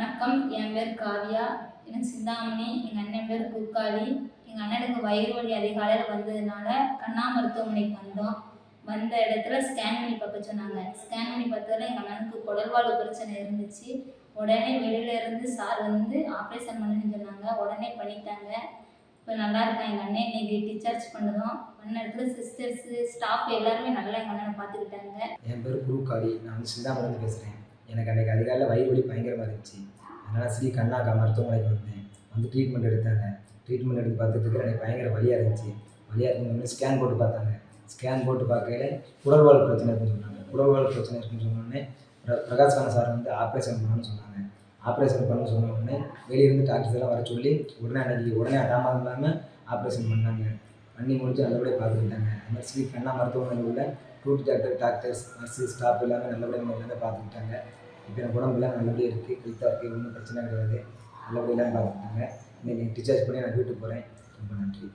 வணக்கம். என் பேர் காவியா. எனக்கு சிந்தாமணி. எங்கள் அண்ணன் பேர் குக்காளி எங்கள் அண்ணனுக்கு வயிறு வலி அதிகாலையில் வந்ததுனால கண்ணா மருத்துவமனைக்கு வந்தோம். வந்த இடத்துல ஸ்கேன் பண்ணி பார்க்க சொன்னாங்க. ஸ்கேன் பண்ணி பார்த்ததுல எங்கள் அண்ணனுக்கு குடல்வாழ் பிரச்சனை இருந்துச்சு. உடனே வெளியிலேருந்து சார் வந்து ஆப்ரேஷன் பண்ணுன்னு சொன்னாங்க. உடனே பண்ணிட்டாங்க. இப்போ நல்லா இருக்கான். எங்கள் அண்ணன் இன்னைக்கு டிஸ்சார்ஜ் பண்ணதும் பண்ண இடத்துல சிஸ்டர்ஸு ஸ்டாஃப் எல்லாருமே நல்லா எங்கள் அண்ணனை பார்த்துக்கிட்டாங்க. என் பேர் குருக்காளி நான் சிந்தாமணி பேசுகிறேன் எனக்கு அன்றைக்கி அதிகாலையில் வயிறு வலி பயங்கரமாக இருந்துச்சு. அதனால் ஸ்ரீ கண்ணாக்கா மருத்துவமனைக்கு வந்தேன் வந்து ட்ரீட்மெண்ட் எடுத்தாங்க. ட்ரீட்மெண்ட் எடுத்து பார்த்துட்டு இருக்கிற எனக்கு பயங்கர வழியாக இருந்துச்சு. வழியாக இருக்குன்னு ஸ்கேன் போட்டு பார்த்தாங்க. ஸ்கேன் போட்டு பார்க்கையில குடல்வால் பிரச்சனை இருக்குன்னு சொன்னாங்க. குடல்வால் பிரச்சனை இருக்குன்னு சொன்னோடனே பிரகாஷ் கான சார் வந்து ஆப்ரேஷன் பண்ணணும்னு சொன்னாங்க. ஆப்ரேஷன் பண்ண சொன்ன உடனே வெளியிருந்து டாக்டர்ஸ் எல்லாம் வர சொல்லி உடனே அன்றைக்கி உடனே அடாமல் இல்லாமல் ஆப்ரேஷன் பண்ணாங்க. பண்ணி முடிச்சு நல்லபடியாக பார்த்துக்கிட்டாங்க. அந்த மாதிரி ஸ்ரீ கண்ணா மருத்துவமனையில் உள்ள duty doctor doctors nurse staff எல்லாமே நல்லபடியாக நம்ம எல்லாமே பார்த்துக்கிட்டாங்க. இப்போ எனக்கு உடம்புலாம் நல்லபடியாக இருக்குது ஹெல்த்தாக இருக்குது ஒன்றும் பிரச்சனை கிடையாது. நல்லபடியெல்லாம் பார்த்துக்கிட்டாங்க. இன்னைக்கு டிஸ்சார்ஜ் பண்ணி நான் வீட்டுக்கு போகிறேன் ரொம்ப நன்றி.